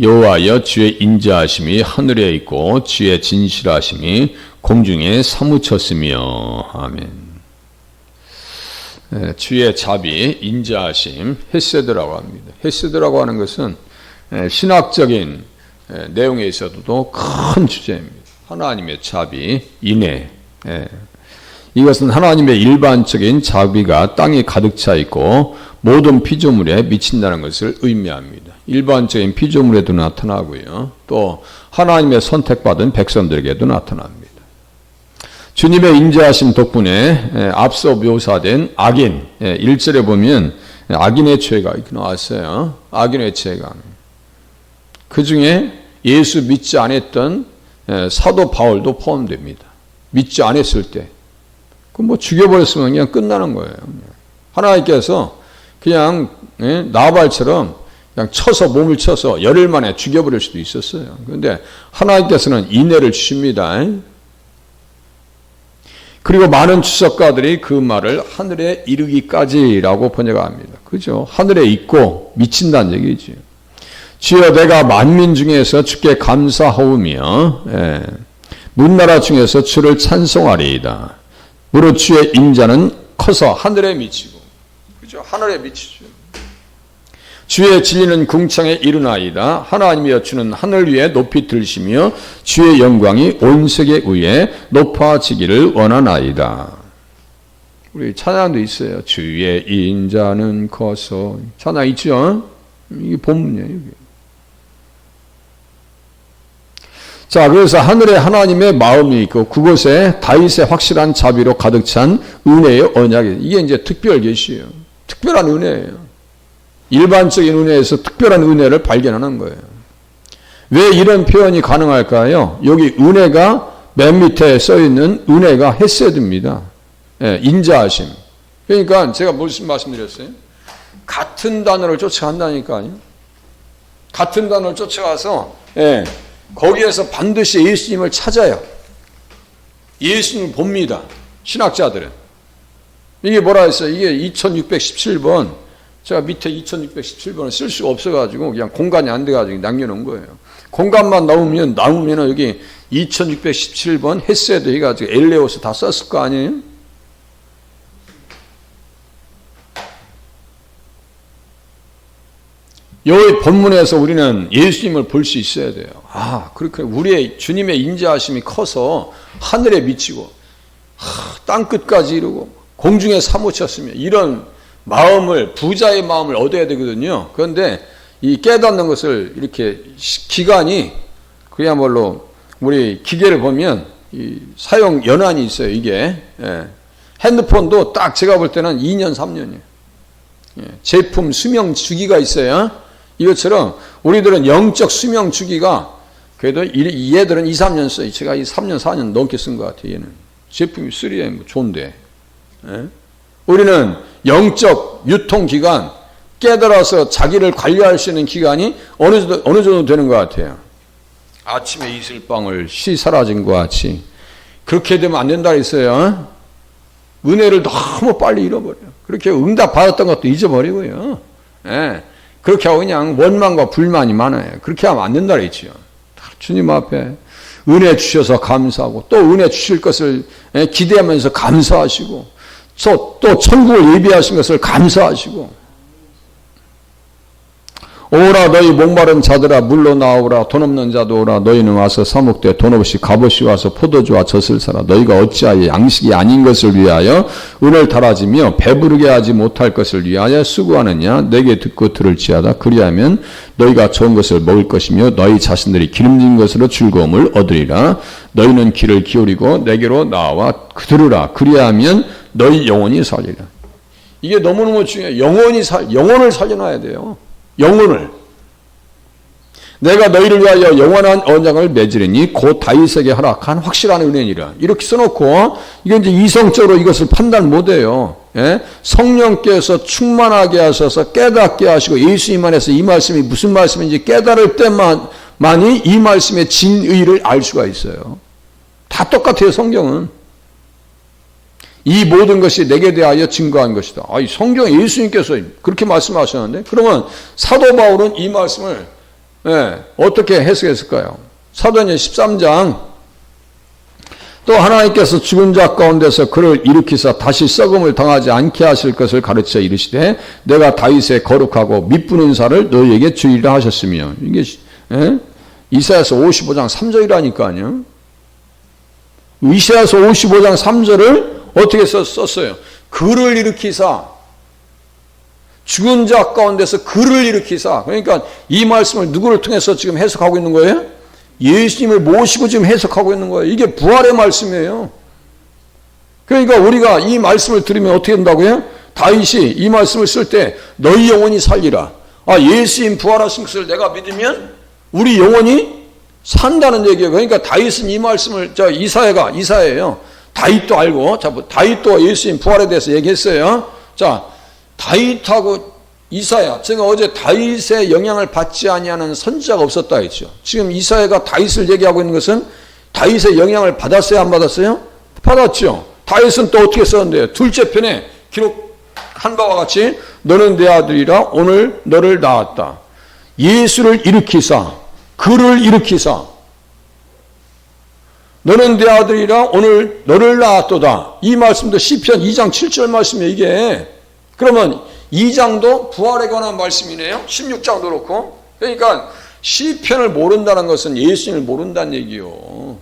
여호와여 주의 인자하심이 하늘에 있고 주의 진실하심이 공중에 사무쳤으며 아멘. 예, 주의 자비, 인자하심, 헤세드라고 합니다. 헤세드라고 하는 것은 예, 신학적인 예, 내용에 있어도 큰 주제입니다. 하나님의 자비, 인애. 이것은 하나님의 일반적인 자비가 땅에 가득 차 있고 모든 피조물에 미친다는 것을 의미합니다. 일반적인 피조물에도 나타나고요. 또 하나님의 선택받은 백성들에게도 나타납니다. 주님의 인자하심 덕분에 앞서 묘사된 악인 1절에 보면 악인의 죄가 나왔어요. 악인의 죄가 그 중에 예수 믿지 않았던 사도 바울도 포함됩니다. 믿지 않았을 때, 그뭐 죽여버렸으면 그냥 끝나는 거예요. 하나님께서 그냥 나발처럼 그냥 쳐서 몸을 쳐서 열흘 만에 죽여버릴 수도 있었어요. 그런데 하나님께서는 인내를 주십니다. 그리고 많은 추석가들이 그 말을 하늘에 이르기까지라고 번역합니다. 그죠? 하늘에 있고 미친다는 얘기지. 주여 내가 만민 중에서 주께 감사하오며 예, 문나라 중에서 주를 찬송하리이다. 무릇 주의 인자는 커서 하늘에 미치고 그죠? 하늘에 미치죠. 주의 진리는 궁창에 이르나이다. 하나님이여 주는 하늘 위에 높이 들시며 주의 영광이 온 세계 위에 높아지기를 원하나이다. 우리 찬양도 있어요. 주의 인자는 커서 찬양 있죠? 이게 본문이에요. 이게. 자, 그래서 하늘에 하나님의 마음이 있고 그곳에 다윗의 확실한 자비로 가득 찬 은혜의 언약이 이게 이제 특별 계시예요. 특별한 은혜예요. 일반적인 은혜에서 특별한 은혜를 발견하는 거예요. 왜 이런 표현이 가능할까요? 여기 은혜가 맨 밑에 써 있는 은혜가 헤세드입니다. 예, 인자하심. 그러니까 제가 무슨 말씀드렸어요? 같은 단어를 쫓아간다니까요. 같은 단어를 쫓아가서 예, 거기에서 반드시 예수님을 찾아요. 예수님을 봅니다. 신학자들은. 이게 뭐라 했어요? 이게 2617번 제가 밑에 2617번을 쓸 수가 없어가지고 그냥 공간이 안 돼가지고 남겨놓은 거예요. 공간만 나오면, 나오면 여기 2617번 헤세드 해가지고 엘레오스 다 썼을 거 아니에요? 여기 본문에서 우리는 예수님을 볼 수 있어야 돼요. 아, 그렇게 우리의 주님의 인자하심이 커서 하늘에 미치고 땅 끝까지 이루고 공중에 사무쳤으며 이런 마음을 부자의 마음을 얻어야 되거든요. 그런데 이 깨닫는 것을 이렇게 기간이 그야말로 우리 기계를 보면 사용 연한이 있어요. 이게 예. 핸드폰도 딱 제가 볼 때는 2년 3년이에요. 예. 제품 수명 주기가 있어요. 이것처럼 우리들은 영적 수명 주기가 그래도 얘들은 2, 3년 써요. 제가 이 3년 4년 넘게 쓴 것 같아요. 얘는 제품이 3에 뭐 좋은데. 예? 우리는 영적 유통 기간 깨달아서 자기를 관리할 수 있는 기간이 어느 정도, 어느 정도 되는 것 같아요. 아침에 이슬방울 씨 사라진 것 같이 그렇게 되면 안 된다 했어요. 은혜를 너무 빨리 잃어버려요. 그렇게 응답 받았던 것도 잊어버리고요. 예. 그렇게 하고 그냥 원망과 불만이 많아요. 그렇게 하면 안 된다 그랬죠. 주님 앞에 은혜 주셔서 감사하고 또 은혜 주실 것을 예, 기대하면서 감사하시고 또 천국을 예비하신 것을 감사하시고 오라 너희 목마른 자들아 물로 나오라. 돈 없는 자도 오라. 너희는 와서 사목되 돈 없이 값없이 와서 포도주와 젖을 사라. 너희가 어찌하여 양식이 아닌 것을 위하여 은을 달아지며 배부르게 하지 못할 것을 위하여 수고하느냐? 내게 듣고 들을지하다. 그리하면 너희가 좋은 것을 먹을 것이며 너희 자신들이 기름진 것으로 즐거움을 얻으리라. 너희는 귀를 기울이고 내게로 나와 들으라. 그리하면 너희 영혼이 살리라. 이게 너무너무 중요해요. 영혼이 살, 영혼을 살려놔야 돼요. 영혼을. 내가 너희를 위하여 영원한 언약을 맺으리니 곧 다윗에게 허락한 확실한 은혜니라. 이렇게 써놓고 이게 이제 이성적으로 이것을 판단 못해요. 예? 성령께서 충만하게 하셔서 깨닫게 하시고 예수님 안에서 이 말씀이 무슨 말씀인지 깨달을 때만 만이 이 말씀의 진의를 알 수가 있어요. 다 똑같아요 성경은. 이 모든 것이 내게 대하여 증거한 것이다. 아, 이 성경 예수님께서 그렇게 말씀하셨는데, 그러면 사도 바울은 이 말씀을 예, 어떻게 해석했을까요? 사도행전 13장 또 하나님께서 죽은 자 가운데서 그를 일으키사 다시 썩음을 당하지 않게 하실 것을 가르쳐 이르시되 내가 다윗의 거룩하고 밑부는 살을 너희에게 주리라 하셨으며 이게 예? 이사야서 55장 3절이라니까요. 이사야서 55장 3절을 어떻게 썼어요? 그를 일으키사 죽은 자 가운데서 그를 일으키사 그러니까 이 말씀을 누구를 통해서 지금 해석하고 있는 거예요? 예수님을 모시고 지금 해석하고 있는 거예요. 이게 부활의 말씀이에요. 그러니까 우리가 이 말씀을 들으면 어떻게 된다고요? 다윗이 이 말씀을 쓸 때 너희 영혼이 살리라. 아 예수님 부활하신 것을 내가 믿으면 우리 영혼이 산다는 얘기예요. 그러니까 다윗은 이 말씀을 저 이사야가 이사야예요. 다윗도 알고 자뭐 다윗도 예수님 부활에 대해서 얘기했어요. 자 다윗하고 이사야 제가 어제 다윗의 영향을 받지 아니하는 선지자가 없었다 했죠. 지금 이사야가 다윗을 얘기하고 있는 것은 다윗의 영향을 받았어요, 안 받았어요? 받았죠. 다윗은 또 어떻게 썼는데요? 둘째 편에 기록한 바와 같이 너는 내 아들이라 오늘 너를 낳았다. 예수를 일으키사 그를 일으키사 너는 내 아들이라 오늘 너를 낳았도다. 이 말씀도 시편 2장 7절 말씀이에요, 이게. 그러면 2장도 부활에 관한 말씀이네요. 16장도 그렇고. 그러니까 시편을 모른다는 것은 예수님을 모른다는 얘기요.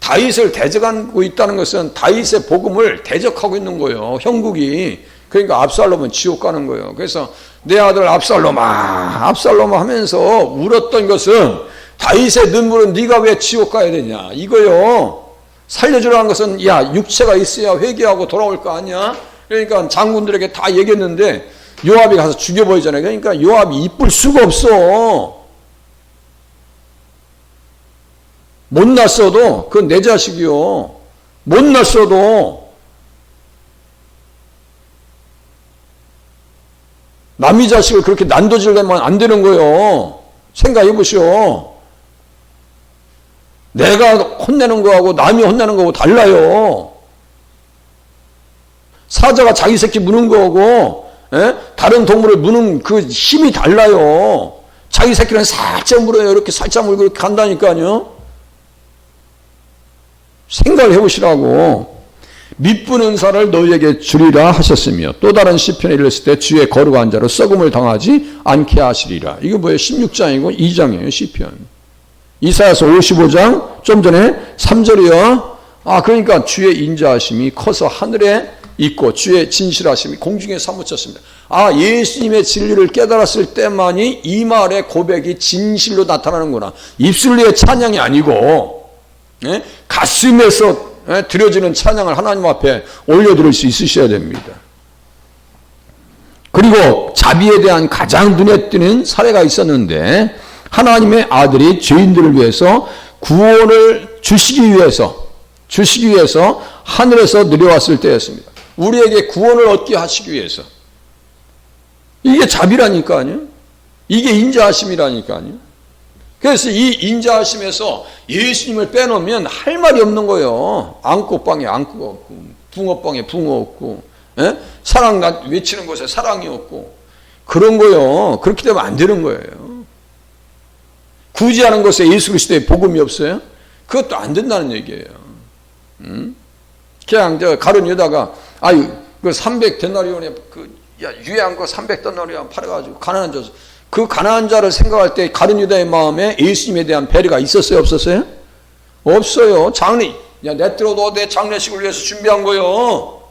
다윗을 대적하고 있다는 것은 다윗의 복음을 대적하고 있는 거예요. 형국이. 그러니까 압살롬은 지옥 가는 거예요. 그래서 내 아들 압살롬아, 압살롬아 하면서 울었던 것은 다윗의 눈물은 네가 왜 지옥 가야 되냐 이거요. 살려주라는 것은 야 육체가 있어야 회개하고 돌아올 거 아니야. 그러니까 장군들에게 다 얘기했는데 요압이 가서 죽여버리잖아요. 그러니까 요압이 이쁠 수가 없어. 못 났어도 그건 내 자식이요. 못 났어도 남의 자식을 그렇게 난도질 내면 안 되는 거예요. 생각해 보시오. 내가 혼내는 거하고 남이 혼내는 거하고 달라요. 사자가 자기 새끼 무는 거고 에? 다른 동물을 무는 그 힘이 달라요. 자기 새끼는 살짝 물어요. 이렇게 살짝 물고 이렇게 간다니까요. 생각을 해보시라고. 밑부는 살을 너희에게 주리라 하셨으며 또 다른 시편에 이르렀을 때 주의 거룩한 자로 썩음을 당하지 않게 하시리라. 이거 뭐예요? 16장이고 2장이에요. 시편. 이사야서 55장 좀 전에 3절이요. 아 그러니까 주의 인자하심이 커서 하늘에 있고 주의 진실하심이 공중에 사무쳤습니다. 아 예수님의 진리를 깨달았을 때만이 이 말의 고백이 진실로 나타나는구나. 입술리의 찬양이 아니고 예? 가슴에서 예? 드려지는 찬양을 하나님 앞에 올려드릴 수 있으셔야 됩니다. 그리고 자비에 대한 가장 눈에 띄는 사례가 있었는데 하나님의 아들이 죄인들을 위해서 구원을 주시기 위해서 주시기 위해서 하늘에서 내려왔을 때였습니다. 우리에게 구원을 얻게 하시기 위해서 이게 자비라니까요. 이게 인자하심이라니까요. 그래서 이 인자하심에서 예수님을 빼놓으면 할 말이 없는 거예요. 안고방에 안고가 없고 붕어방에 붕어 없고 에? 사랑 외치는 곳에 사랑이 없고 그런 거요. 그렇게 되면 안 되는 거예요. 구제하는 곳에 예수 그리스도의 복음이 없어요? 그것도 안 된다는 얘기예요. 음? 그냥 저 가론 유다가 아유 그300 데나리온에 그 야, 유해한 거300 데나리온 팔아가지고 가난한 자, 그 가난한 자를 생각할 때 가론 유다의 마음에 예수님에 대한 배려가 있었어요, 없었어요? 없어요. 장례, 야, 내들어도 내 장례식을 위해서 준비한 거요.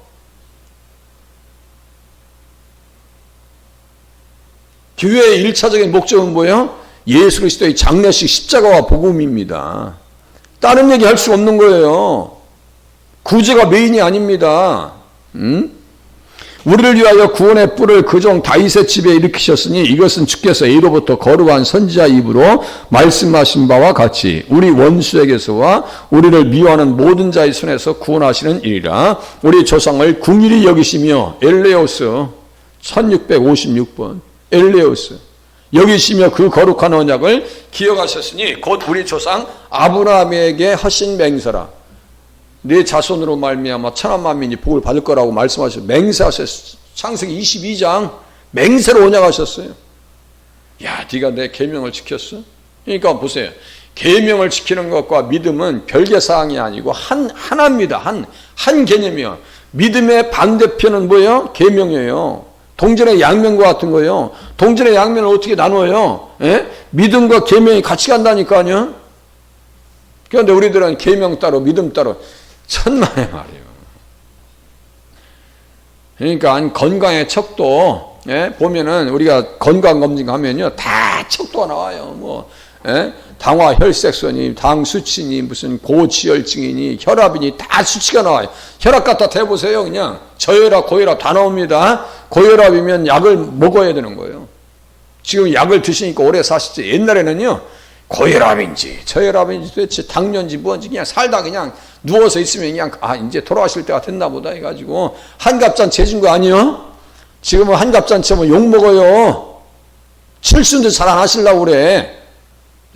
교회의 일차적인 목적은 뭐예요? 예수 그리스도의 장례식 십자가와 복음입니다. 다른 얘기 할 수 없는 거예요. 구제가 메인이 아닙니다. 음? 우리를 위하여 구원의 뿔을 그종 다윗의 집에 일으키셨으니 이것은 주께서 이로부터 거룩한 선지자 입으로 말씀하신 바와 같이 우리 원수에게서와 우리를 미워하는 모든 자의 손에서 구원하시는 일이라 우리 조상을 궁일이 여기시며 엘레오스 1656번 엘레오스 여기시며 그 거룩한 언약을 기억하셨으니 곧 우리 조상 아브라함에게 하신 맹세라 내 자손으로 말미암아 천한 만민이 복을 받을 거라고 말씀하셨어요. 맹세하셨어요. 창세기 22장 맹세로 언약하셨어요. 야, 네가 내 계명을 지켰어? 그러니까 보세요. 계명을 지키는 것과 믿음은 별개 사항이 아니고 한 하나입니다. 한 한 개념이요. 믿음의 반대편은 뭐예요? 계명이에요. 동전의 양면과 같은 거예요. 동전의 양면을 어떻게 나눠요? 예? 믿음과 계명이 같이 간다니까요. 그런데 우리들은 계명 따로 믿음 따로 천만의 말이에요. 그러니까 건강의 척도 예? 보면은 우리가 건강 검진하면요 다 척도가 나와요. 뭐 예? 당화 혈색소니 당 수치니 무슨 고지혈증이니 혈압이니 다 수치가 나와요. 혈압 갖다 대보세요. 그냥 저혈압 고혈압 다 나옵니다. 고혈압이면 약을 먹어야 되는 거예요. 지금 약을 드시니까 오래 사시지. 옛날에는요 고혈압인지 저혈압인지 도대체 당뇨인지 뭔지 그냥 살다 그냥 누워서 있으면 그냥 아 이제 돌아가실 때가 됐나 보다 해가지고 한갑잔 재준 거 아니요? 지금은 한갑잔치면 욕 먹어요. 칠순도 잘 안 하시려고 그래.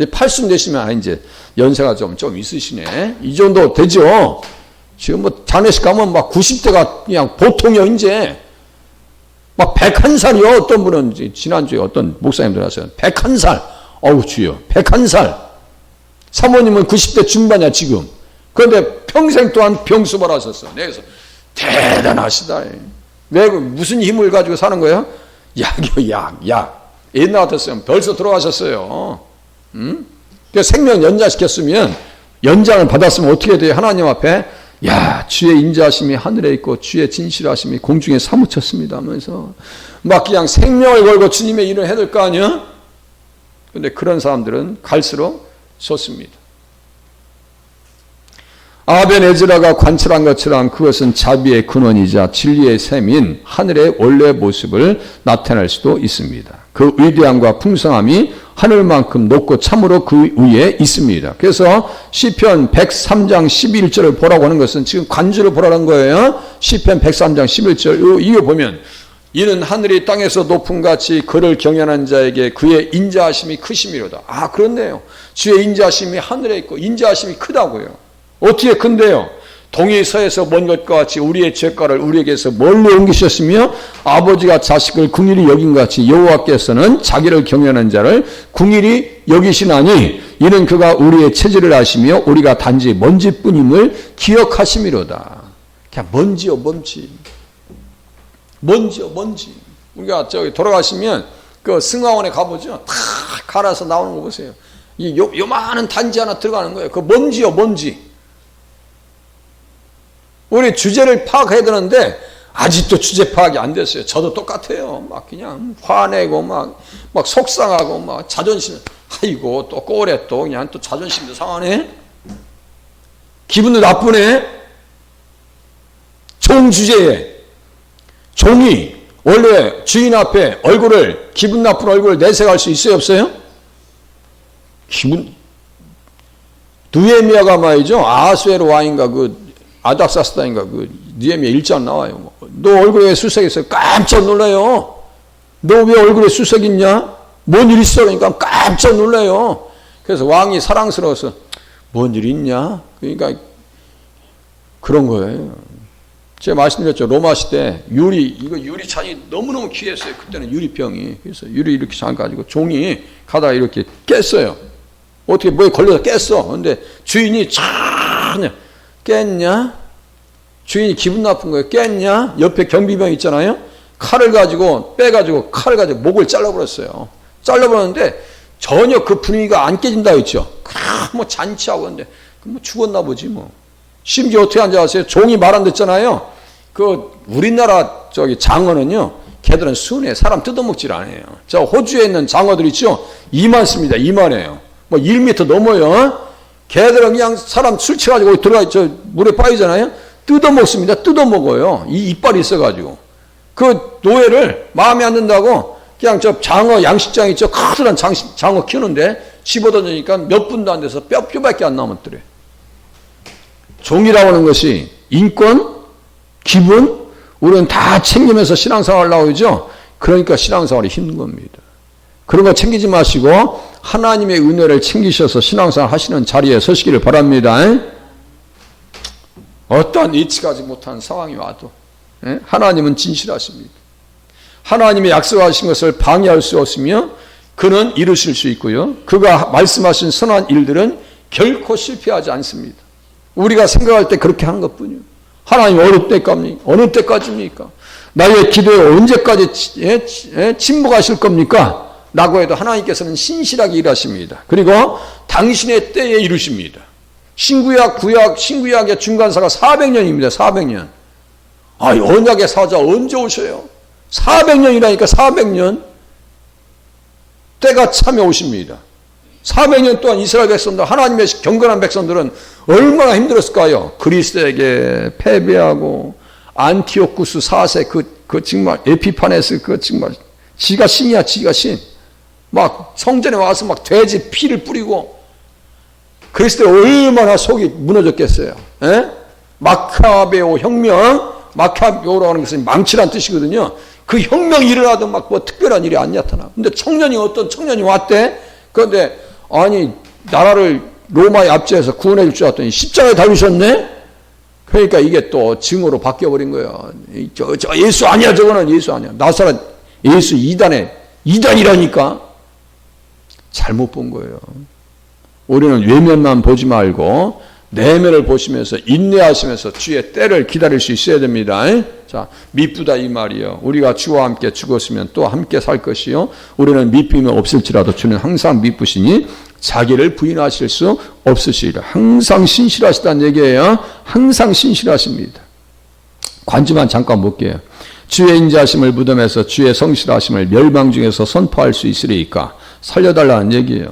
팔순 되시면 아 이제 연세가 좀 좀 있으시네. 이 정도 되죠. 지금 뭐 자네식 가면 막 90대가 그냥 보통이요 이제. 막 101살이요. 어떤 분은 지난주에 어떤 목사님들 하세요. 101살. 어우 주여. 101살. 사모님은 90대 중반이야 지금. 그런데 평생 동안 병수발 하셨어. 그래서 대단하시다. 왜 무슨 힘을 가지고 사는 거예요? 약이요 약 약. 옛날 같았으면 벌써 들어가셨어요. 음? 그 생명 연장시켰으면 연장을 받았으면 어떻게 돼요? 하나님 앞에 야 주의 인자하심이 하늘에 있고 주의 진실하심이 공중에 사무쳤습니다 하면서 막 그냥 생명을 걸고 주님의 일을 해야 될 거 아니야? 근데 그런 사람들은 갈수록 좋습니다. 아벤 에즈라가 관찰한 것처럼 그것은 자비의 근원이자 진리의 셈인 하늘의 원래 모습을 나타낼 수도 있습니다. 그 위대함과 풍성함이 하늘만큼 높고 참으로 그 위에 있습니다. 그래서 시편 103장 11절을 보라고 하는 것은 지금 관주를 보라는 거예요. 시편 103장 11절 이거 보면 이는 하늘이 땅에서 높은 같이 그를 경외하는 자에게 그의 인자하심이 크심이로다. 아 그렇네요. 주의 인자하심이 하늘에 있고 인자하심이 크다고요. 어떻게 큰데요? 동이 서에서 먼 것과 같이 우리의 죄가를 우리에게서 멀리 옮기셨으며 아버지가 자식을 궁일이 여긴 같이 여호와께서는 자기를 경외하는 자를 궁일이 여기시나니 이는 그가 우리의 체질을 아시며 우리가 단지 먼지뿐임을 기억하심이로다. 그냥 먼지요 먼지. 먼지요 먼지. 우리가 저기 돌아가시면 그 승하원에 가보죠. 다 갈아서 나오는 거 보세요. 이 요, 요만한 단지 하나 들어가는 거예요. 그 먼지요 먼지. 우리 주제를 파악해야 되는데 아직도 주제 파악이 안 됐어요. 저도 똑같아요. 막 그냥 화내고 막, 막 속상하고 막 자존심, 아이고 또 꼬래 또 그냥 또 자존심도 상하네. 기분도 나쁘네. 종 주제에 종이 원래 주인 앞에 얼굴을 기분 나쁜 얼굴을 내색할 수 있어요 없어요? 기분 누에미아가 말이죠 아수에로 와인가 그 아닥사스다인가 그 니에미아 일장 나와요. 뭐. 너 얼굴에 수색 있어요. 깜짝 놀라요. 너 왜 얼굴에 수색 있냐? 뭔 일 있어? 그러니까 깜짝 놀라요. 그래서 왕이 사랑스러워서 뭔 일 있냐? 그러니까 그런 거예요. 제가 말씀드렸죠. 로마 시대 유리 이거 유리 잔이 너무너무 귀했어요. 그때는 유리병이. 그래서 유리 이렇게 잔 가지고 종이 가다가 이렇게 깼어요. 어떻게 뭐에 걸려서 깼어. 근데 주인이 참 깼냐? 주인이 기분 나쁜 거예요. 깼냐? 옆에 경비병 있잖아요. 칼을 가지고 빼가지고 칼을 가지고 목을 잘라버렸어요. 잘라버렸는데 전혀 그 분위기가 안 깨진다 했죠. 뭐 잔치하고 근데 뭐 죽었나 보지 뭐. 심지어 어떻게 아세요? 종이 말 안 듣잖아요. 그 우리나라 저기 장어는요. 걔들은 순해 사람 뜯어먹질 않아요. 저 호주에 있는 장어들 있죠. 이만습니다. 이만해요. 뭐 1m 넘어요. 걔들은 그냥 사람 술 취가지고 들어가 저 물에 빠지잖아요. 뜯어 먹습니다. 뜯어 먹어요. 이 이빨이 있어가지고 그 노예를 마음에 안 든다고 그냥 저 장어 양식장 있죠. 커다란 장식, 장어 키우는데 집어던지니까 몇 분도 안 돼서 뼈 뼈밖에 안 남았더래. 종이라고 하는 것이 인권, 기분, 우리는 다 챙기면서 신앙생활 나오죠. 그러니까 신앙생활이 힘든 겁니다. 그런 거 챙기지 마시고 하나님의 은혜를 챙기셔서 신앙생활 하시는 자리에 서시기를 바랍니다. 어떠한 예측하지 못한 상황이 와도 하나님은 진실하십니다. 하나님의 약속하신 것을 방해할 수 없으며 그는 이루실 수 있고요. 그가 말씀하신 선한 일들은 결코 실패하지 않습니다. 우리가 생각할 때 그렇게 하는 것뿐이요. 하나님 어느 때까지 어느 때까지입니까? 나의 기도에 언제까지 치- 예? 치- 예? 침묵하실 겁니까? 라고 해도 하나님께서는 신실하게 일하십니다. 그리고 당신의 때에 이루십니다. 신구약, 구약, 신구약의 중간사가 400년입니다. 400년. 아, 언약의 사자 언제 오셔요? 400년이라니까 400년. 때가 참에 오십니다. 400년 동안 이스라엘 백성들, 하나님의 경건한 백성들은 얼마나 힘들었을까요? 그리스에게 패배하고, 안티오쿠스 4세, 그, 그 정말, 에피파네스, 그 정말, 지가 신이야, 지가 신. 막 성전에 와서 막 돼지 피를 뿌리고, 그리스도 얼마나 속이 무너졌겠어요. 에? 마카베오 혁명, 마카베오라고 하는 것은 망치란 뜻이거든요. 그 혁명이 일어나도 막 뭐 특별한 일이 안 나타나. 근데 청년이 어떤 청년이 왔대? 그런데 아니 나라를 로마에 압제해서 구원해 줄 줄 알았더니 십자가에 달리셨네? 그러니까 이게 또 증오로 바뀌어 버린 거예요. 이 저, 저 예수 아니야 저거는 예수 아니야. 나사렛 예수 이단에 이단이라니까 잘못 본 거예요. 우리는 외면만 보지 말고 내면을 보시면서 인내하시면서 주의 때를 기다릴 수 있어야 됩니다. 자, 미쁘다 이 말이요. 우리가 주와 함께 죽었으면 또 함께 살 것이요. 우리는 미쁘면 없을지라도 주는 항상 미쁘시니 자기를 부인하실 수 없으시리라. 항상 신실하시다는 얘기예요. 항상 신실하십니다. 관지만 잠깐 볼게요. 주의 인자하심을 무덤에서 주의 성실하심을 멸망 중에서 선포할 수 있으리까 살려달라는 얘기예요.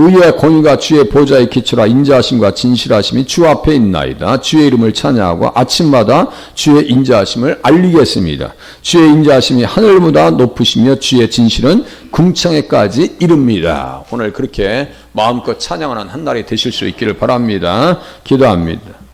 의의 공의가 주의 보좌의 기초라 인자하심과 진실하심이 주 앞에 있나이다. 주의 이름을 찬양하고 아침마다 주의 인자하심을 알리겠습니다. 주의 인자하심이 하늘보다 높으시며 주의 진실은 궁창에까지 이릅니다. 오늘 그렇게 마음껏 찬양하는 한 날이 되실 수 있기를 바랍니다. 기도합니다.